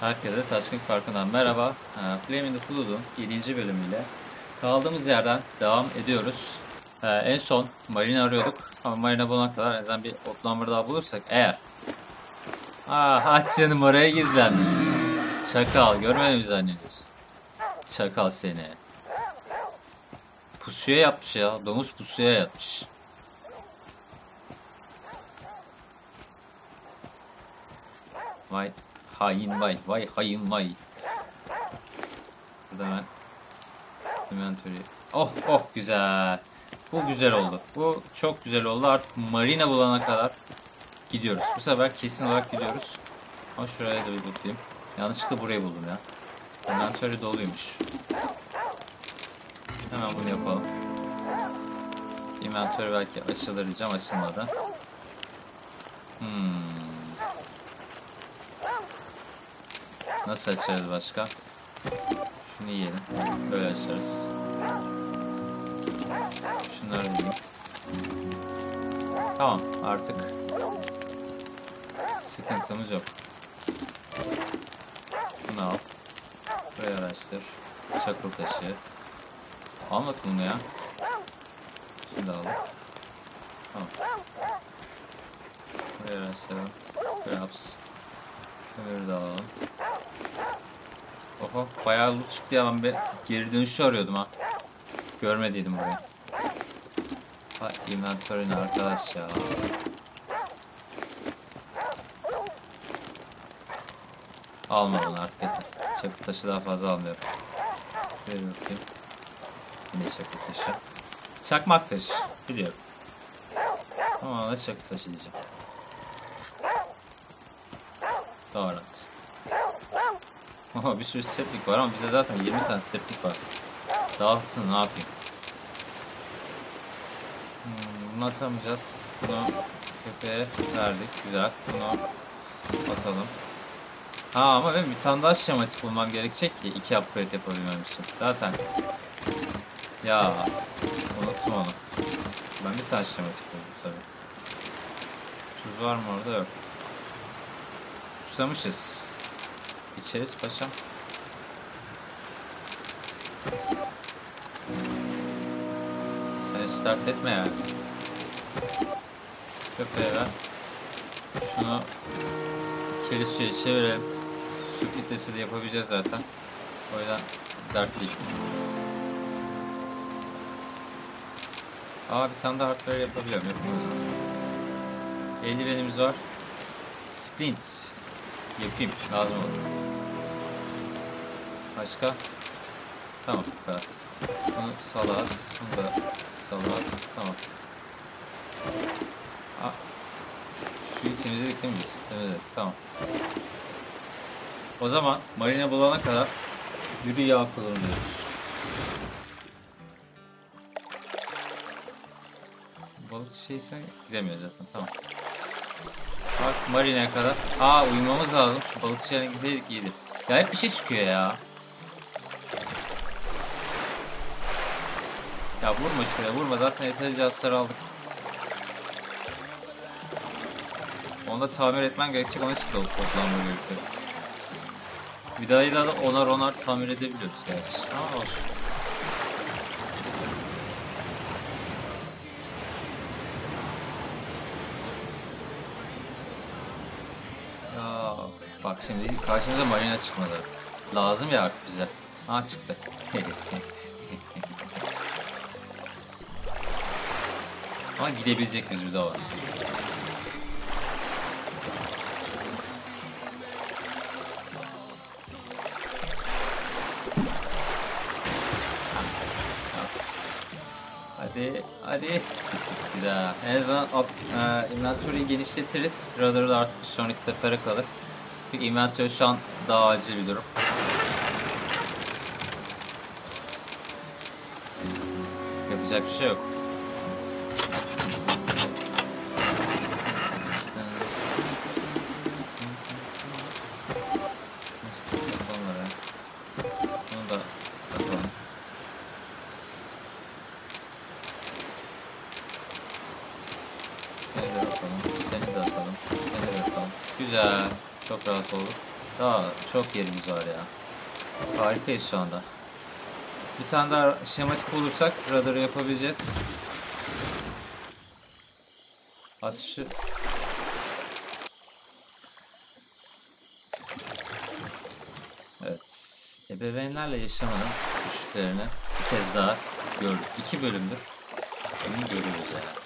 Herkese Taşkın Parkı'ndan merhaba. Ee, Flame in the Flood'un 7. bölümüyle kaldığımız yerden devam ediyoruz. Ee, en son Marina arıyorduk ama Marina bulana kadar en azından bir otlamır daha bulursak eğer. Aa, hadi canım oraya gizlenmiş. Çakal görmedin mi? Çakal seni. Pusuya yatmış ya. Domuz pusuya yatmış. Vay hain vay vay hain vay. Burada hemen inventory. Oh oh güzel. Bu güzel oldu. Bu çok güzel oldu. Artık marina bulana kadar gidiyoruz. Bu sefer kesin olarak gidiyoruz. Ama şuraya da bir bakayım. Yanlışlıkla burayı buldum ya. Inventory doluymuş. Hemen bunu yapalım. Inventory belki açılır diyeceğim açılmadı. Hmm. Nasıl açarız başka? Şunu yiyelim. Böyle açarız. Şunları yiyeyim. Tamam artık sıkıntımız yok. Bunu al. Buraya araştır. Çakıl taşı. Almadık bunu ya. Şimdi al. Tamam. Buraya araştıralım. Grabs. Şunları da alalım. Oho bayağı loot çıktı ya ben bir geri dönüşü arıyordum ha. Görmediydim burayı. Ha inventory ne arkadaş ya. Alma artık yeter. Çakıl taşı daha fazla almıyorum. Şöyle bakayım. Yine çakıl taşı. Çakmak taşı. Biliyorum. Ama ona çakıl taşı diyeceğim. Rahat. Oha bir sürü septik var ama bize zaten 20 tane septik var. Dağılsın ne yapayım. Hmm, bunu atamayacağız. Bunu köpeğe verdik. Güzel. Bunu atalım. Ha ama benim bir tane daha şematik bulmam gerekecek ki iki upgrade yapabilmem için. Zaten ya unuttum onu. Ben bir tane şematik buldum tabii. Tuz var mı orada? Yok. Susamışız. İçeriz paşam. Sen start etme yani. Köpeğe ver. Şunu keli suya çevirelim. Su kitlesi de yapabileceğiz zaten. O yüzden dert değil. Aa bir tane daha harfleri yapabiliyorum. Yapıyoruz. Eldivenimiz var. Splint. Yapayım. Lazım olur. Başka? Tamam bu kadar. Bunu salat. Bunu da salat. Tamam. Aa. Suyu temizledik değil mi biz? Temizledik. Tamam. O zaman marine bulana kadar yürü yağ kullanıyoruz. Balık şeysen gidemiyor zaten. Tamam. Bak marineye kadar. Aa uyumamız lazım. Şu balıkçı yerine gideydik iyiydi. Ya hep bir şey çıkıyor ya. Ya vurma şuraya vurma. Zaten yeterince hasar aldık. Onu da tamir etmen gerekecek. Onun için de toplanma gerekiyor. Vidayı da onar onar tamir edebiliyoruz gerçi. Ama olsun. Ya bak şimdi karşımıza marina çıkmadı artık. Lazım ya artık bize. Ha çıktı. Ama gidebilecek biz bir de var. Hadi, hadi. Güzel. En azından e, inventory'yi genişletiriz. Radarı da artık bir sonraki sefere kalır. Çünkü inventory şu an daha acil bir durum. Yapacak bir şey yok. Çok oldu. Daha çok yerimiz var ya. Harikayız şu anda. Bir tane daha şematik bulursak radarı yapabileceğiz. Şu Evet. Ebeveynlerle yaşamanın güçlerini bir kez daha gördük. İki bölümdür. Bunu görüyoruz yani.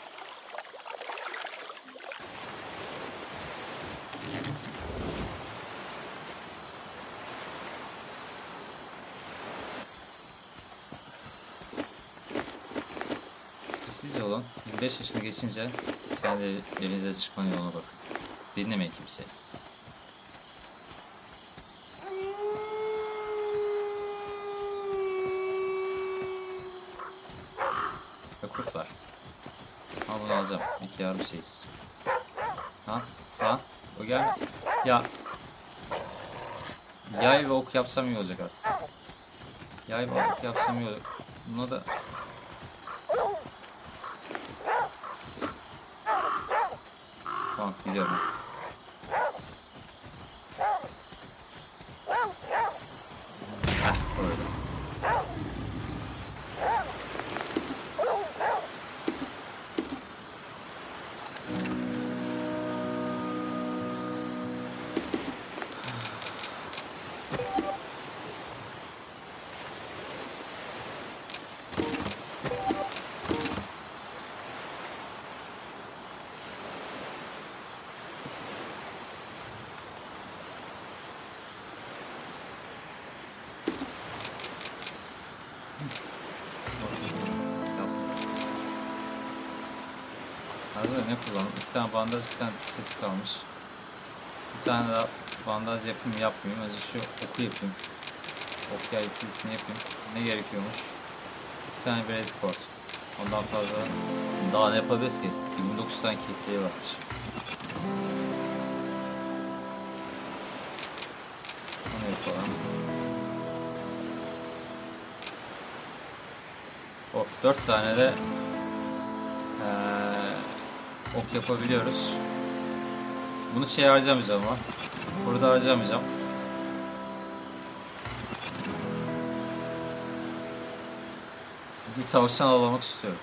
Olun. 25 yaşını geçince kendi evinize çıkmanın yoluna bakın. Dinlemeyin kimseyi. Ve kurt var. Al bunu alacağım. İlk yardım şeyiz. Ha? Lan? O gel. Ya. Yay ve ok yapsam iyi olacak artık. Yay ve ok yapsam iyi olacak. Buna da Tamam gidiyorum. Heh İki tane bandaj, bir tane seti kalmış. Bir tane daha bandaj yapayım yapmayayım. Önce şu oku yapayım. Ok yay ikilisini yapayım. Ne gerekiyormuş? İki tane bread cord. Ondan fazla daha ne yapabiliriz ki? 29 tane kitleyi varmış. Onu yapalım. Oh, 4 tane de eee, ok yapabiliyoruz. Bunu şey harcamayacağım ama. Burada harcamayacağım. Bir tavşan avlamak istiyorum.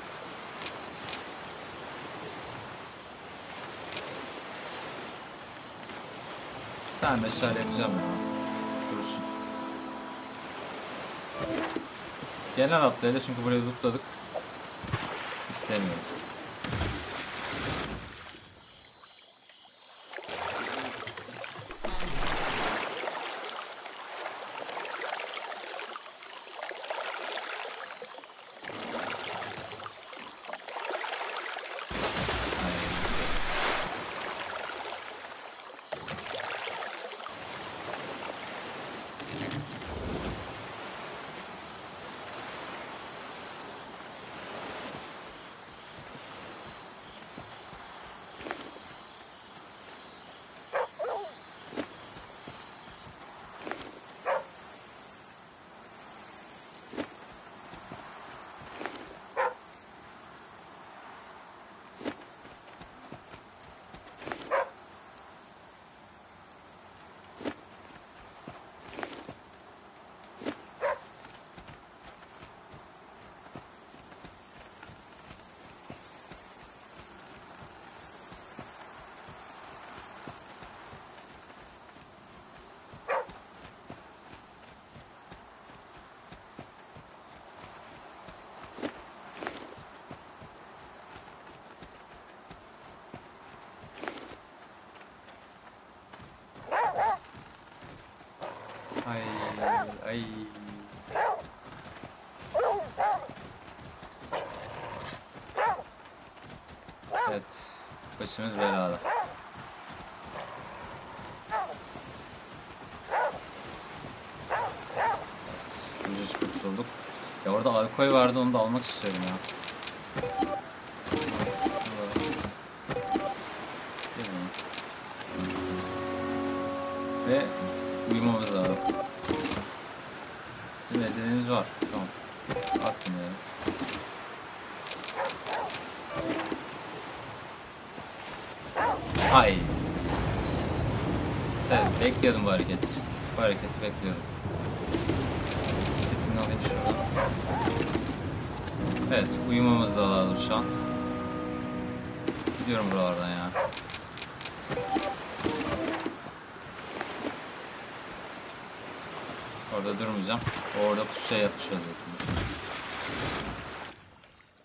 Bir tane meşale yapacağım ya. Dursun. Genel hatlarıyla çünkü burayı lootladık. İstemiyorum. これ。Ay ay. Evet. Başımız belada. Ucuz kurtulduk. Ya orada alkol vardı onu da almak istiyorum ya. Ve Bekliyordum bu hareketi. Bu hareketi bekliyorum. Setini alayım şuradan. Evet, uyumamız da lazım şu an. Gidiyorum buralardan ya. Orada durmayacağım. Orada pusuya yatmış vaziyette.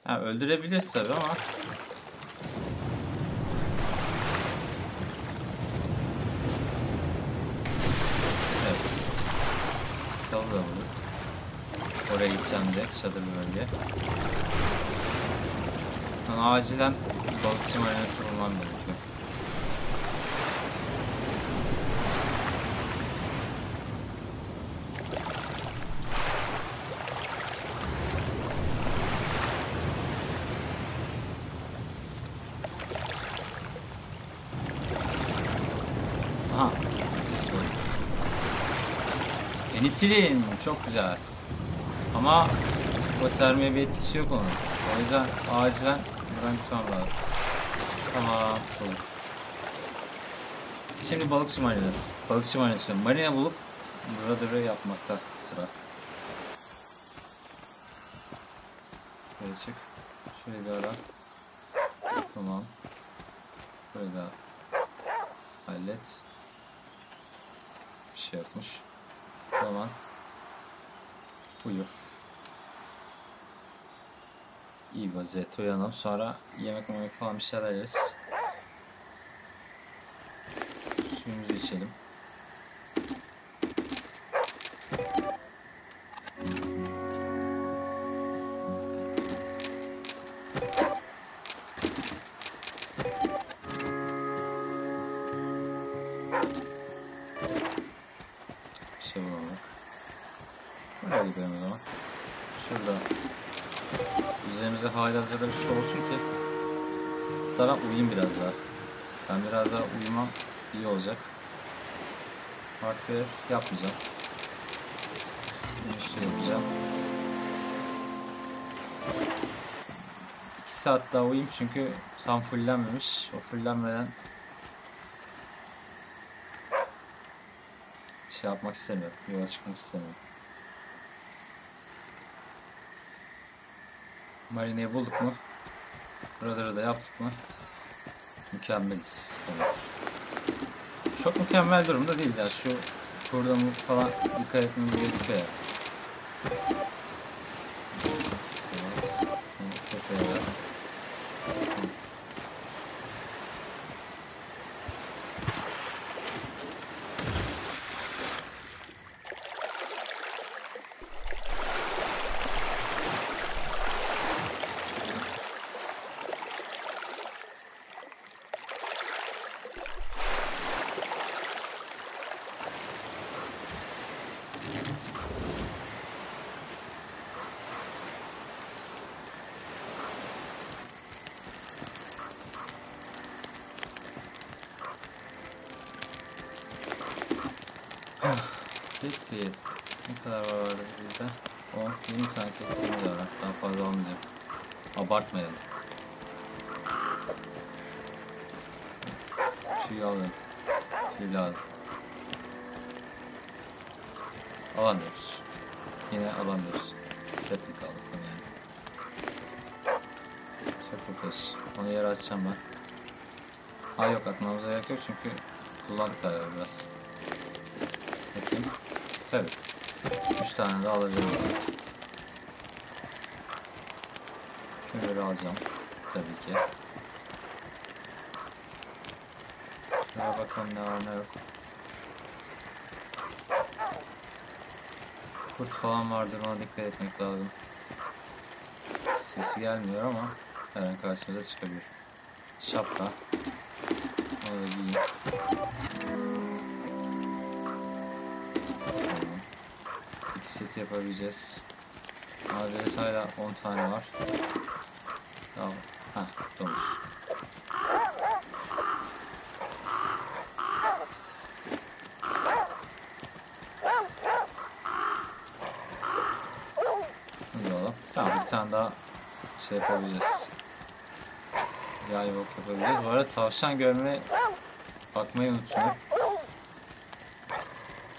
Ha, öldürebiliriz tabi ama Oraya gideceğim de çadır bölge. Lan acilen balıkçı marinesi bulmam gerekiyor. Aha. Penisilin çok güzel. Ama o termiye bir etkisi yok onun. O yüzden acilen buradan gitmem lazım. Tamam olur. Şimdi balıkçı marinesi. Balıkçı marinesi. Marine bulup brother'ı yapmakta sıra. Şöyle çık. Şöyle bir ara. Tamam. Böyle daha hallet. Bir şey yapmış. Tamam. Uyu. İyi vaziyette uyanalım. Sonra yemek yemek falan bir şeyler yeriz. Suyumuzu içelim. Bir şey bulamadık. Buraya gidelim o zaman. Şurada. Üzerimizde hali hazırda bir şey olsun ki Hatta uyuyayım biraz daha. Ben biraz daha uyumam iyi olacak. Hardware yapmayacağım. Üstü yapacağım. 2 saat daha uyuyayım çünkü tam fullenmemiş. O fullenmeden şey yapmak istemiyorum. Yola çıkmak istemiyorum. Marineyi bulduk mu? Buraları da yaptık mı? Mükemmeliz. Evet. Çok mükemmel durumda değil ya. Şu burada mı falan dikkat etmemiz gerekiyor ya. Evet. Tepeye ver. Peki. Ne kadar var orada bizde? 10, 20 tane kekimiz var. Daha fazla olmayacak. Abartmayalım. Şey alalım. Şey lazım. Alamıyoruz. Yine alamıyoruz. Seplik aldık bunu yani. Ateş. Onu yere açacağım ben. Ha yok atmamıza gerek yok çünkü kullandık galiba biraz. Bakayım. Tabii. 3 tane de alabilirim. Şunları alacağım. Tabii ki. Şuraya bakalım ne var ne yok. Kurt falan vardır ona dikkat etmek lazım. Sesi gelmiyor ama her an karşımıza çıkabilir. Şapka. Onu da giyeyim. İki set yapabileceğiz. ABS hala 10 tane var. Tamam. Heh, domuz. Alalım. Tamam bir tane daha şey yapabiliriz. Yay bok yapabiliriz. Bu arada tavşan görme bakmayı unutmayın.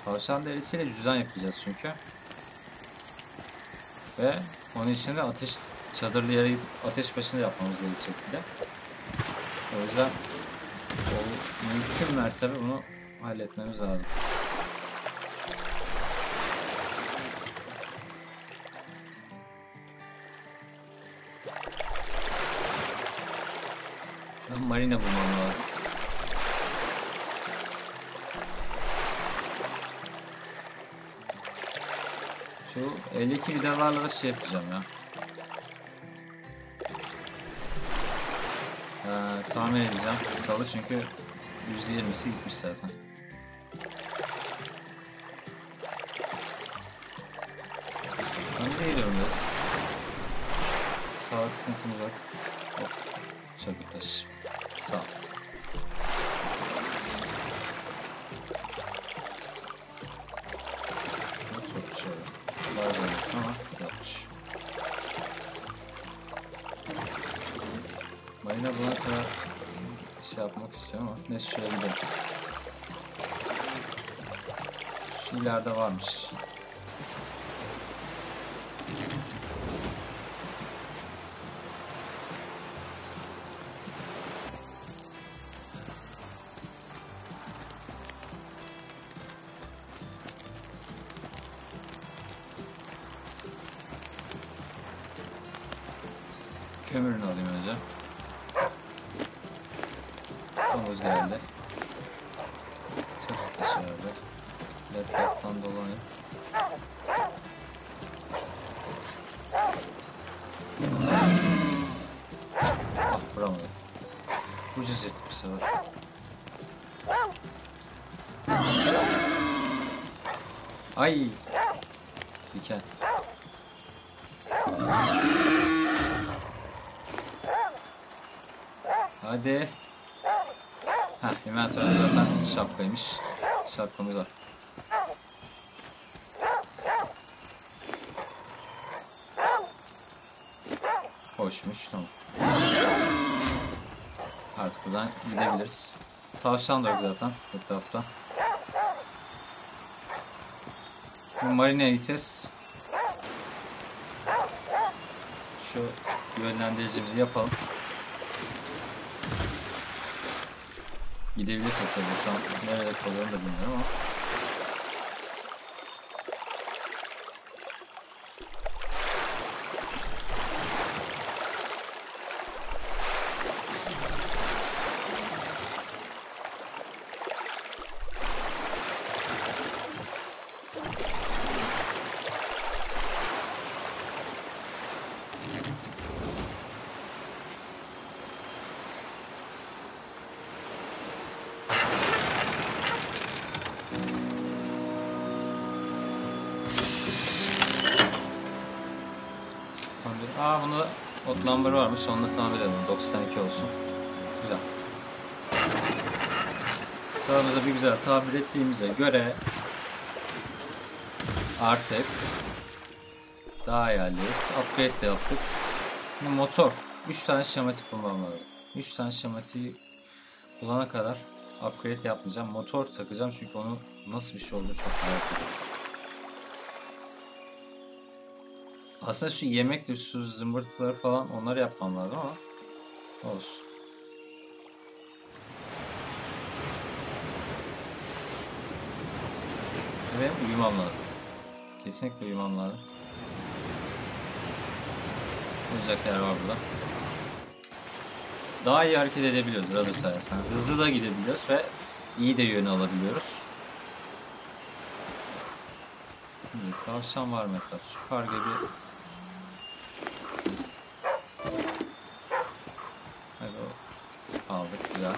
Tavşan derisiyle cüzdan yapacağız çünkü. Ve onun için de ateş çadırlı yere ateş başında yapmamız gerekecek bir de. O yüzden o mümkün mertebe bunu halletmemiz lazım. Ben marina bulmam lazım. Şu eldeki vidalarla da şey yapacağım ya. Ee, tamir edeceğim. Salı çünkü %20'si gitmiş zaten. Ben de geliyorum biraz. Sağlık sıkıntımız yok. Hop. Çakıl taş. Sağ ol. Neyse şöyle gidelim. Şu ileride varmış. Kömürünü alayım önce. Domuz geldi. Çok dışarıda. Laptop'tan dolanayım. Ah vuramadım. Ucuz ettim bir sefer. Ay. Diken. Hadi. Zaten şapkaymış. Şapkamız var. Hoşmuş, tamam. Artık buradan gidebiliriz. Tavşan da yok zaten etrafta. Şimdi marineye gideceğiz. Şu yönlendiricimizi yapalım. Gidebilirsek tabii şu an nerede kalıyorum da bilmiyorum ama. Aa bunda ot number varmış. Onunla tamir edelim. 92 olsun. Güzel. Sıramızda bir güzel tabir ettiğimize göre artık daha iyi haldeyiz. Upgrade de yaptık. Şimdi motor. 3 tane şematik bulmam lazım. 3 tane şematiği bulana kadar upgrade yapmayacağım. Motor takacağım çünkü onu nasıl bir şey olduğunu çok merak ediyorum. Aslında şu yemektir, su zımbırtıları falan onları yapmam lazım ama olsun. Ve uyumam lazım. Kesinlikle uyumam lazım. Uyuyacak yer var burada. Daha iyi hareket edebiliyoruz radar sayesinde. Hızlı da gidebiliyoruz ve iyi de yönü alabiliyoruz. İyi, tavşan var mı etrafta? Şu karga bir Hadi o. Aldık güzel.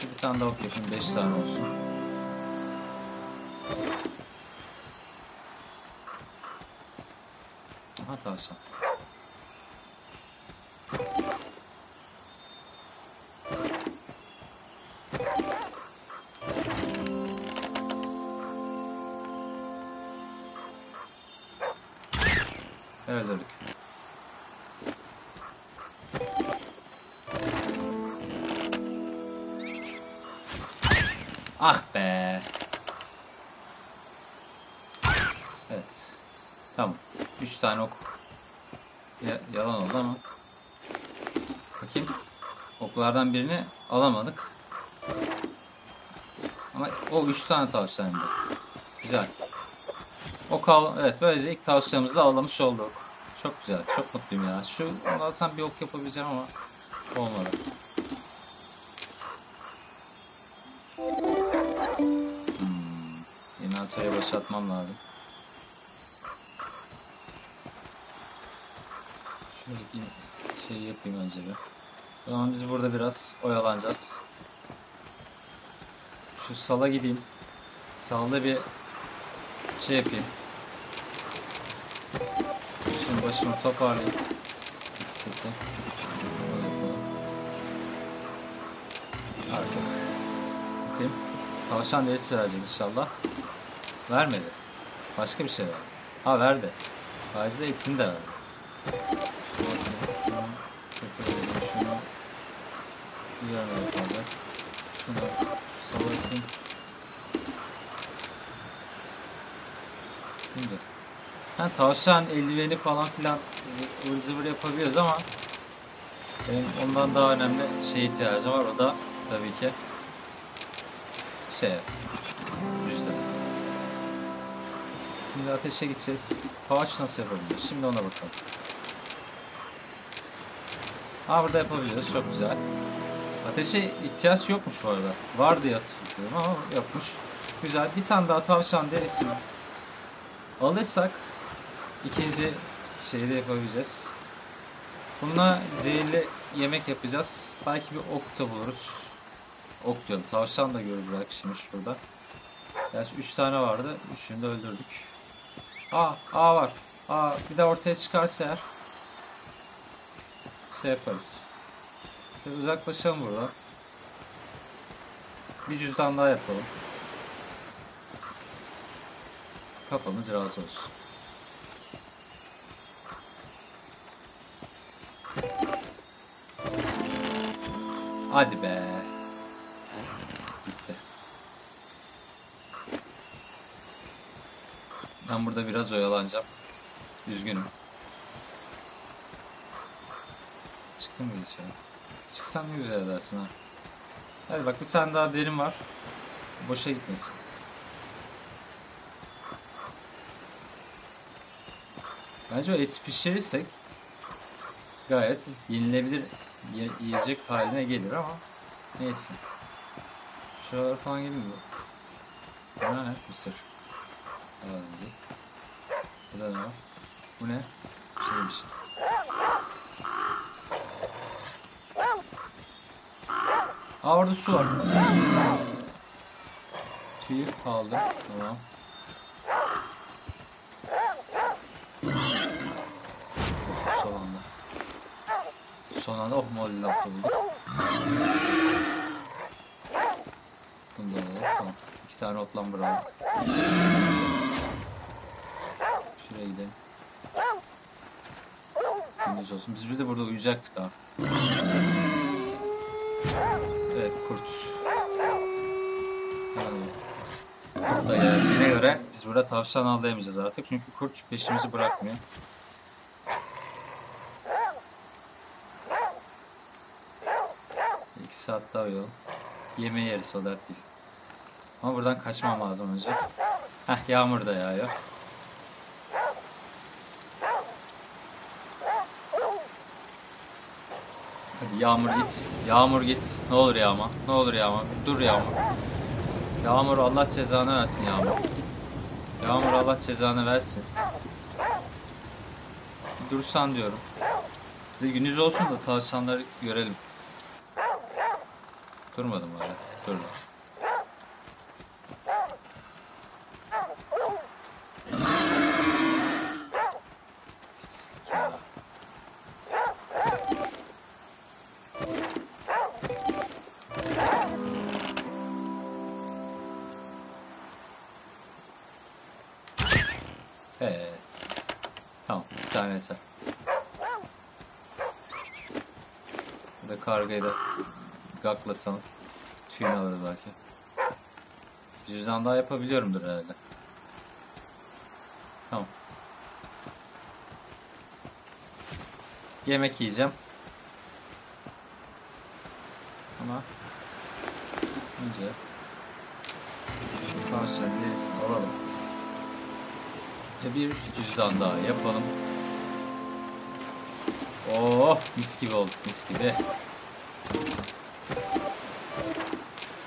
Şu bir tane daha ok yapayım 5 tane olsun. Aha tavşan. Tane ok. Ya- yalan oldu ama. Bakayım. Oklardan birini alamadık. Ama o 3 tane tavşandı. Güzel. Ok al evet böylece ilk tavşanımızı avlamış olduk. Çok güzel. Çok mutluyum ya. Şu alsam bir ok yapabileceğim ama olmadı. Hmm. Inventör'e boşaltmam lazım. Bir şey yapayım önce bir. O zaman biz burada biraz oyalanacağız. Şu sala gideyim. Salda bir şey yapayım. Şimdi başımı toparlayayım. Seti. Artık. Bakayım. Tavşan derisi verecek inşallah. Vermedi. Başka bir şey verdi. Ha verdi. Faizi etini de verdi. Güzel kalacak. Şunu salatayım. Şimdi. Ha, tavşan eldiveni falan filan ıvır zıvır yapabiliyoruz ama benim ondan daha önemli şeye ihtiyacım var. O da tabii ki şey cüzdan. Şimdi ateşe gideceğiz. Havaç nasıl yapabiliyoruz? Şimdi ona bakalım. Aa burada yapabiliyoruz. Çok güzel. Ateşe ihtiyaç yokmuş bu arada. Var diye hatırlıyorum ama yokmuş. Güzel. Bir tane daha tavşan derisi alırsak ikinci şeyi de yapabileceğiz. Bununla zehirli yemek yapacağız. Belki bir ok da buluruz. Ok diyorum. Tavşan da görürüz belki şimdi şurada. Gerçi 3 tane vardı. Üçünü de öldürdük. Aa, aa var. Aa, bir de ortaya çıkarsa eğer şey yaparız. Şöyle uzaklaşalım buradan. Bir cüzdan daha yapalım. Kafamız rahat olsun. Hadi be. Bitti. Ben burada biraz oyalanacağım. Üzgünüm. Çıktın mı dışarı? Çıksan ne güzel edersin ha. Hadi bak bir tane daha derin var. Boşa gitmesin. Bence o eti pişirirsek gayet yenilebilir ye- yiyecek haline gelir ama neyse. Şuralara falan gelir mi? Bu ne? Mısır. Bir. Burada ne var? Bu ne? Şeymiş. Aa orada su var. Tüyü aldım. Tamam. Son anda. Son anda oh molly lafı bulduk. Bunu da alalım. Tamam. İki tane otlan bravo. Şuraya gidelim. Gündüz olsun. Biz bir de burada uyuyacaktık ha. Evet kurt. Yani, kurt da geldiğine göre biz burada tavşan avlayamayacağız artık. Çünkü kurt peşimizi bırakmıyor. İki saat daha yol. Yemeği yeriz o dert değil. Ama buradan kaçmam lazım önce. Heh yağmur da yağıyor. Hadi yağmur git. Yağmur git. Ne olur yağma. Ne olur yağma. Dur yağmur. Yağmur Allah cezanı versin yağmur. Yağmur Allah cezanı versin. Dursan diyorum. Bir de gündüz olsun da tavşanları görelim. Durmadım hala. Durma. Evet. Tamam. Bir tane yeter. Burada kargayı da gaklatalım. Tüyünü alırız belki. Bir Cüzdan daha yapabiliyorumdur herhalde. Tamam. Yemek yiyeceğim. Ama önce derisini alalım. Ve bir cüzdan daha yapalım. Oh mis gibi oldu mis gibi.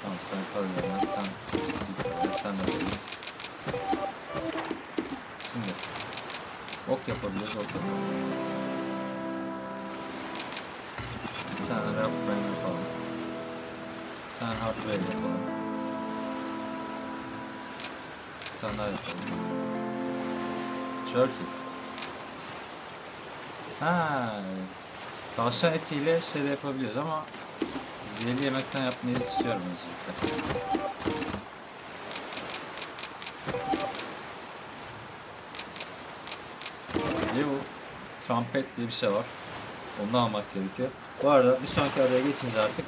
Tamam sen kal yerine sen sen de git. Şimdi ok yapabiliriz ok yapalım. Bir tane rap yapalım. Bir tane hardware yapalım. Bir tane daha yapalım. Turkey. Ha, tavşan etiyle şey de yapabiliyoruz ama zehirli yemekten yapmayı istiyorum özellikle. Bir bu trumpet diye bir şey var. Onu almak gerekiyor. Bu arada bir sonraki adaya geçince artık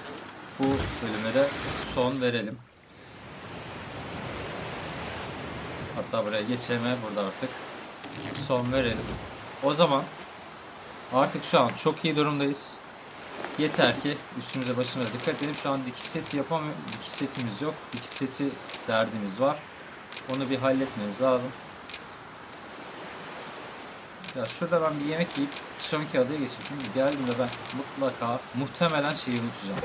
bu bölüme de son verelim. Hatta buraya geçelim ve burada artık son verelim. O zaman artık şu an çok iyi durumdayız. Yeter ki üstümüze başımıza dikkat edelim. Şu an dikiş seti yapamıyoruz. Dikiş setimiz yok. Dikiş seti derdimiz var. Onu bir halletmemiz lazım. Ya şurada ben bir yemek yiyip sonraki adaya geçeyim. Şimdi geldiğimde ben mutlaka muhtemelen şeyi unutacağım.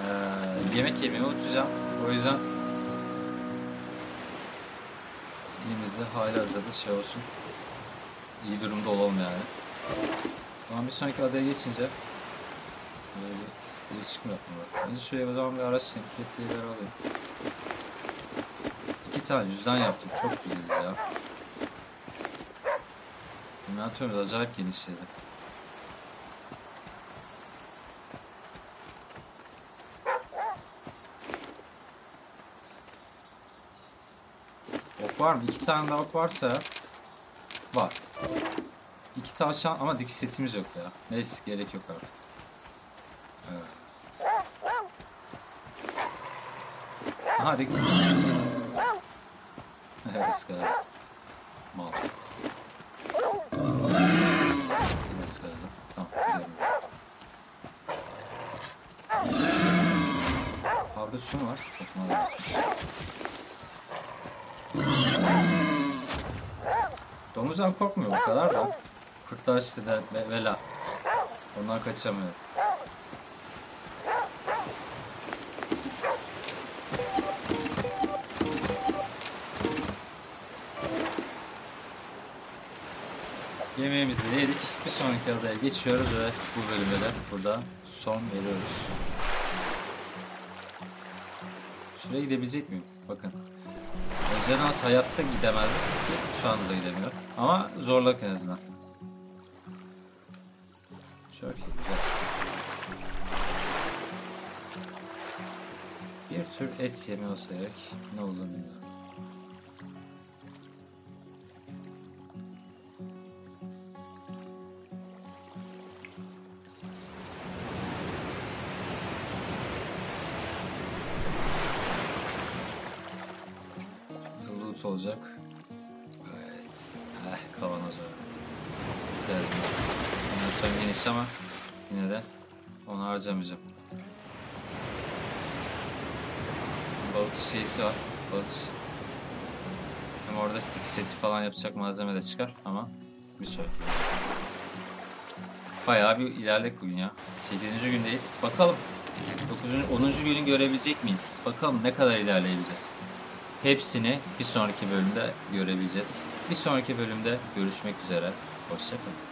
Ee, yemek yemeyi unutacağım. O yüzden elimizde hali hazırda şey olsun. İyi durumda olalım yani. Ama bir sonraki adaya geçince böyle bir mi yapma var. Önce şuraya o zaman bir araç hareketlileri alayım. İki tane cüzdan yaptım. Çok güzel ya. Inventörümüz acayip genişledi. Ok var mı? İki tane daha ok varsa var. İki tavşan ama dikiş setimiz yok ya. Neyse gerek yok artık. Evet. Aha dikiş seti. Iskara. Mal. Iskaradı. Tamam gidiyorum. Havada su var? Bakma Domuzdan korkmuyor bu kadar da. Kurtlar işte de ve, vela. Ondan kaçamıyor. Yemeğimizi yedik. Bir sonraki adaya geçiyoruz ve bu bölümde de burada son veriyoruz. Şuraya gidebilecek miyim? Bakın. Az hayatta gidemezdim ki şu anda da gidemiyor. Ama zorluk en azından. Çok iyi, güzel. Bir tür et yemi olsa gerek. Ne olduğunu bilmiyorum. Yapacak malzeme de çıkar ama bir sonraki. Bayağı bir ilerlek bugün ya. 8. gündeyiz. Bakalım. 9. 10. günü görebilecek miyiz? Bakalım ne kadar ilerleyebileceğiz. Hepsini bir sonraki bölümde görebileceğiz. Bir sonraki bölümde görüşmek üzere. Hoşçakalın.